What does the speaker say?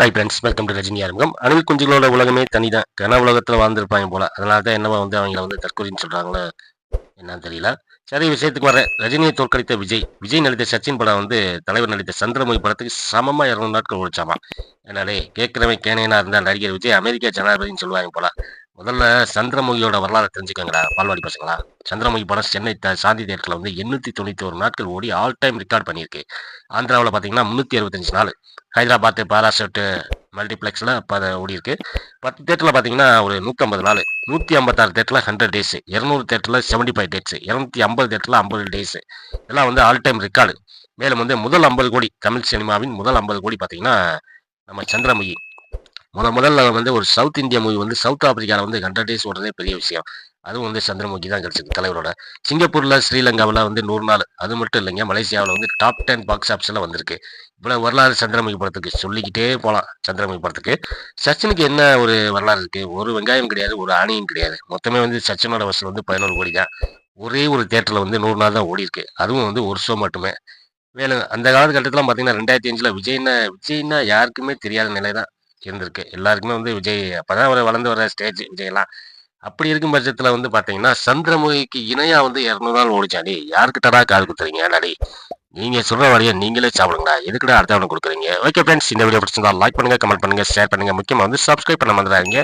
Hi friends welcome to Rajini ஆரம்பம் அணில் குஞ்சுகளோட உலகமே தனிதான். கன உலகத்தில் வாழ்ந்துருப்பாங்க போல. அதனால தான் என்னவோ வந்து அவங்கள வந்து தற்கொலைன்னு சொல்கிறாங்களோ என்னன்னு தெரியல. சரி விஷயத்துக்கு வர ரஜினியை தோற்கடித்த விஜய். விஜய் நடித்த சச்சின் படம் வந்து தலைவர் நடித்த சந்திரமுகி படத்துக்கு சமமாக இரநூறு நாட்கள் ஓடிச்சாமா என்னாலே கேட்குறவன் கேனையனாக இருந்தால் நடிகர் விஜய் அமெரிக்கா ஜனாதிபதினு சொல்லுவாங்க போல. முதல்ல சந்திரமுகியோட வரலாறு தெரிஞ்சுக்கோங்கடா பால்வாடி பசங்களா. சந்திரமுகி படம் சென்னை த சாந்தி தேட்டரில் வந்து எண்ணூற்றி தொண்ணூற்றி ஒரு நாட்கள் ஓடி ஆல் டைம் ரெக்கார்ட் பண்ணியிருக்கு. ஆந்திராவில் பார்த்தீங்கன்னா முந்நூற்றி அறுபத்தஞ்சு நாள். ஹைதராபாத் பாராசெட்டு மல்டிப்ளெக்ஸில் இப்போ அதை ஓடி இருக்கு. பத்து தேட்டரில் பார்த்தீங்கன்னா ஒரு நூற்றம்பது நாள். நூற்றி ஐம்பத்தாறு தேட்டரில் ஹண்ட்ரட் டேஸ் இரநூறு தேட்டரில் செவன்ட்டி ஃபைவ் டேட்ஸ் இரநூத்தி ஐம்பது தேட்டரில் ஐம்பது டேஸ் இதெல்லாம் வந்து ஆல் டைம் ரெக்கார்டு மேலும் வந்து முதல் ஐம்பது கோடி தமிழ் சினிமாவின் முதல் ஐம்பது கோடி பார்த்தீங்கன்னா நம்ம சந்திரமுகி. முத முதல்ல வந்து ஒரு சவுத் இந்தியா மூவி வந்து சவுத் ஆப்பிரிக்காவில் வந்து ஹண்ட்ரட் டேஸ் ஓடுறதே பெரிய விஷயம். அதுவும் வந்து சந்திரமுகி தான் கிடைச்சிருக்கு தலைவரோட. சிங்கப்பூரில் ஸ்ரீலங்காவில் வந்து நூறு நாள். அது மட்டும் இல்லைங்க மலேசியாவில் வந்து டாப் டென் பாக்ஸ் ஆஃபீஸில் வந்திருக்கு. இவ்வளோ வரலாறு சந்திரமுகி படத்துக்கு சொல்லிக்கிட்டே போகலாம் சந்திரமுகி படத்துக்கு. சச்சினுக்கு என்ன ஒரு வரலாறு இருக்குது ஒரு வெங்காயம் கிடையாது ஒரு ஆணியும் கிடையாது. மொத்தமே வந்து சச்சினோட வசூல் வந்து பதினோரு கோடி தான். ஒரே ஒரு தேட்டரில் வந்து நூறு நாள் தான் ஓடி இருக்கு. அதுவும் வந்து ஒரு ஷோ மட்டுமே. மேலும் அந்த காலகட்டத்தில் பார்த்தீங்கன்னா ரெண்டாயிரத்தி அஞ்சில் விஜய்னா விஜய்னா யாருக்குமே தெரியாத நிலை தான் இருந்திருக்கு எல்லாருக்குமே வந்து விஜய் அப்பதான் அவர் வளர்ந்து வர ஸ்டேஜ் விஜய்லாம் அப்படி இருக்கும் பட்சத்தில் வந்து பார்த்தீங்கன்னா சந்திரமுகிக்கு இணையாக வந்து இரநூறு நாள் ஓடிச்சாடி யாருக்கிட்டடா கால் குத்துறீங்க? டாடி நீங்கள் சொல்கிற வழியை நீங்களே சாப்பிடுங்கடா. எதுக்குடா அடுத்தவனுக்கு கொடுக்குறீங்க? ஓகே ஃப்ரெண்ட்ஸ் இந்த வீடியோ பிடிச்சிருந்தா லைக் பண்ணுங்க கமெண்ட் பண்ணுங்க ஷேர் பண்ணுங்கள் முக்கியமாக வந்து சப்ஸ்கிரைப் பண்ண மறந்துடாதீங்க